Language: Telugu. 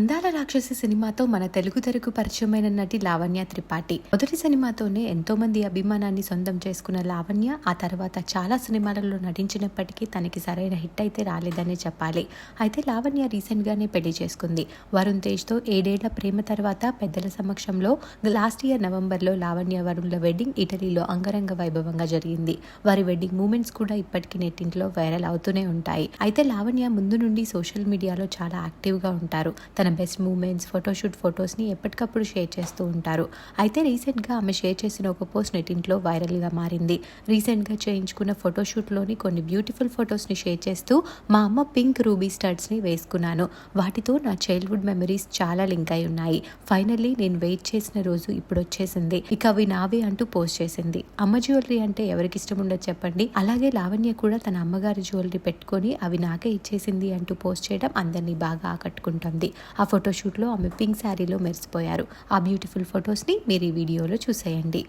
అందాల రాక్షసి సినిమాతో మన తెలుగు తెరకు పరిచయమైన నటి లావణ్య త్రిపాఠి. మొదటి సినిమాతోనే ఎంతో మంది అభిమానాన్ని సొంతం చేసుకున్న లావణ్య ఆ తర్వాత చాలా సినిమాలలో నటించినప్పటికీ తనకి సరైన హిట్ అయితే రాలేదనే చెప్పాలి. అయితే లావణ్య రీసెంట్ గానే పెళ్ళి చేసుకుంది. వరుణ్ తేజ్తో ఏడేళ్ళ ప్రేమ తర్వాత పెద్దల సమక్షంలో లాస్ట్ ఇయర్ నవంబర్లో లావణ్య వరుణ్ల వెడ్డింగ్ ఇటలీలో అంగరంగ వైభవంగా జరిగింది. వారి వెడ్డింగ్ మూమెంట్స్ కూడా ఇప్పటికీ నెట్టింట్లో వైరల్ అవుతూనే ఉంటాయి. అయితే లావణ్య ముందు నుండి సోషల్ మీడియాలో చాలా యాక్టివ్గా ఉంటారు. తన బెస్ట్ మూమెంట్స్ ఫోటోషూట్ ఫొటోస్ని ఎప్పటికప్పుడు షేర్ చేస్తూ ఉంటారు. అయితే రీసెంట్గా ఆమె షేర్ చేసిన ఒక పోస్ట్ నెట్టింట్లో వైరల్గా మారింది. రీసెంట్గా చేయించుకున్న ఫోటోషూట్లోని కొన్ని బ్యూటిఫుల్ ఫొటోస్ని షేర్ చేస్తూ మా అమ్మ పింక్ రూబీ స్టడ్స్ని వేసుకున్నాను. వాటితో నా చైల్డ్హుడ్ మెమరీస్ చాలా లింక్ అయి ఉన్నాయి. ఫైనల్లీ నేను వెయిట్ చేసిన రోజు ఇప్పుడు వచ్చేసింది. ఇక అవి నావే అంటూ పోస్ట్ చేసింది. అమ్మ జ్యువెలరీ అంటే ఎవరికి ఇష్టం ఉండదు చెప్పండి. అలాగే లావణ్య కూడా తన అమ్మగారి జ్యువెలరీ పెట్టుకొని అవి నాకే ఇచ్చేసింది అంటూ పోస్ట్ చేయడం అందరినీ బాగా ఆకట్టుకుంటుంది. ఆ ఫోటోషూట్లో ఆమె పింక్ శారీలో మెరిసిపోయారు. ఆ బ్యూటిఫుల్ ఫొటోస్ని మీరు ఈ వీడియోలో చూసేయండి.